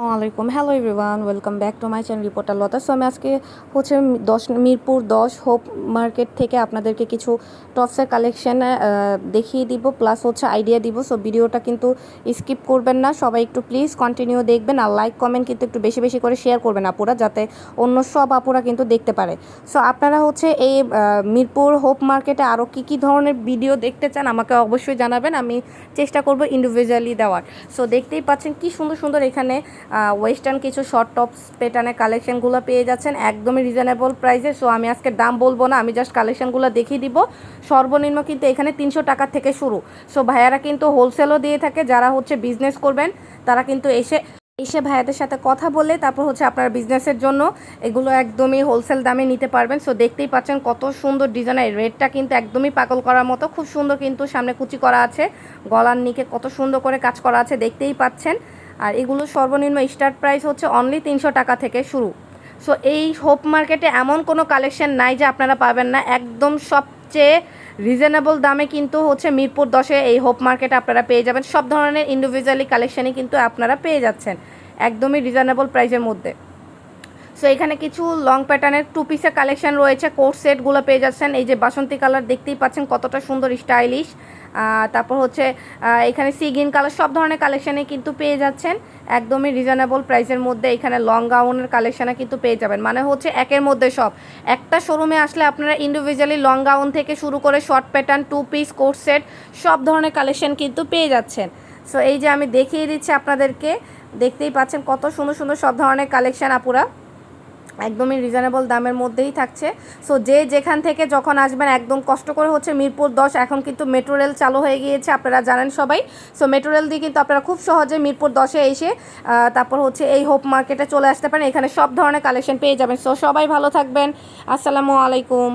আসসালামাইকুম hello everyone welcome back to my channel reporter Lata so আমি আজকে হচ্ছে দশ, মিরপুর দশ হোপ মার্কেট থেকে আপনাদেরকে কিছু টপসের কালেকশন দেখিয়ে দিব প্লাস হচ্ছে আইডিয়া দিব। সো ভিডিওটা কিন্তু স্কিপ করবেন না। সবাই একটু প্লিজ কন্টিনিউ দেখবেন আর লাইক কমেন্ট কিন্তু একটু বেশি বেশি করে শেয়ার করবেন আপুরা, যাতে অন্য সব আপুরা কিন্তু দেখতে পারে। সো আপনারা হচ্ছে এই মিরপুর হোপ মার্কেটে আরও কী কী ধরনের ভিডিও দেখতে চান, আমাকে অবশ্যই জানাবেন। আমি চেষ্টা করব ইন্ডিভিজুয়ালি দেওয়ার। সো দেখতেই পাচ্ছেন কি সুন্দর সুন্দর এখানে ওয়েস্টার্ন কিছু শর্ট টপস পেটানের কালেকশনগুলো পেয়ে যাচ্ছেন, একদমই রিজনেবল প্রাইসে সো আমি আজকে দাম বলব না, আমি জাস্ট কালেকশনগুলো দেখিয়ে দিব। সর্বনিম্ন কিন্তু এখানে তিনশো টাকা থেকে শুরু। সো ভাইয়ারা কিন্তু হোলসেলও দিয়ে থাকে, যারা হচ্ছে বিজনেস করবেন, তারা কিন্তু এসে এসে ভাইয়াদের সাথে কথা বলে, তারপর হচ্ছে আপনার বিজনেসের জন্য এগুলো একদমই হোলসেল দামে নিতে পারবেন। সো দেখতেই পাচ্ছেন কত সুন্দর ডিজাইনের রেটটা কিন্তু একদমই পাগল করার মতো, খুব সুন্দর কিন্তু সামনে কুচি করা আছে, গলার নিকে কত সুন্দর করে কাজ করা আছে, দেখতেই পাচ্ছেন। আর এগুলো সর্বনিম্ন স্টার্ট প্রাইস হচ্ছে অনলি তিনশো টাকা থেকে শুরু। সো এই হোপ মার্কেটে এমন কোনো কালেকশন নাই যে আপনারা পাবেন না। একদম সবচেয়ে রিজনেবল দামে কিন্তু হচ্ছে মিরপুর দশে এই হোপ মার্কেটে আপনারা পেয়ে যাবেন। সব ধরনের ইন্ডিভিজুয়ালি কালেকশানই কিন্তু আপনারা পেয়ে যাচ্ছেন। একদমই রিজনেবল প্রাইসের মধ্যে। সো এখানে কিছু লং প্যাটার্নের টু পিসের কালেকশন রয়েছে। কোট সেটগুলো পেয়ে যাচ্ছেন। এই যে বাসন্তী কালার দেখতেই পাচ্ছেন, কতটা সুন্দর স্টাইলিশ তারপর হচ্ছে এখানে সি গ্রিন কালার সব ধরনের কালেকশানে কিন্তু পেয়ে যাচ্ছেন। একদমই রিজনেবল প্রাইসের মধ্যে এখানে লং গাউনের কালেকশানে কিন্তু পেয়ে যাবেন। মানে হচ্ছে একের মধ্যে সব। একটা শোরুমে আসলে আপনারা ইন্ডিভিজুয়ালি লং গাউন থেকে শুরু করে short pattern two piece coat set সব ধরনের কালেকশন কিন্তু পেয়ে যাচ্ছেন। সো এই যে আমি দেখিয়ে দিচ্ছি আপনাদেরকে। দেখতেই পাচ্ছেন কত সুন্দর সুন্দর সব ধরনের কালেকশন আপুরা। একদমই রিজনেবল দামের মধ্যেই থাকছে। সো যে যেখান থেকে যখন আসবেন, একদম কষ্ট করে হচ্ছে মিরপুর দশ, এখন কিন্তু মেট্রো রেল চালু হয়ে গিয়েছে, আপনারা জানেন সবাই। সো মেট্রো রেল দিয়ে কিন্তু আপনারা খুব সহজে মিরপুর দশে এসে তারপর হচ্ছে এই হোপ মার্কেটে চলে আসতে পারেন। এখানে সব ধরনের কালেকশন পেয়ে যাবেন। সো সবাই ভালো থাকবেন। আসসালামু আলাইকুম।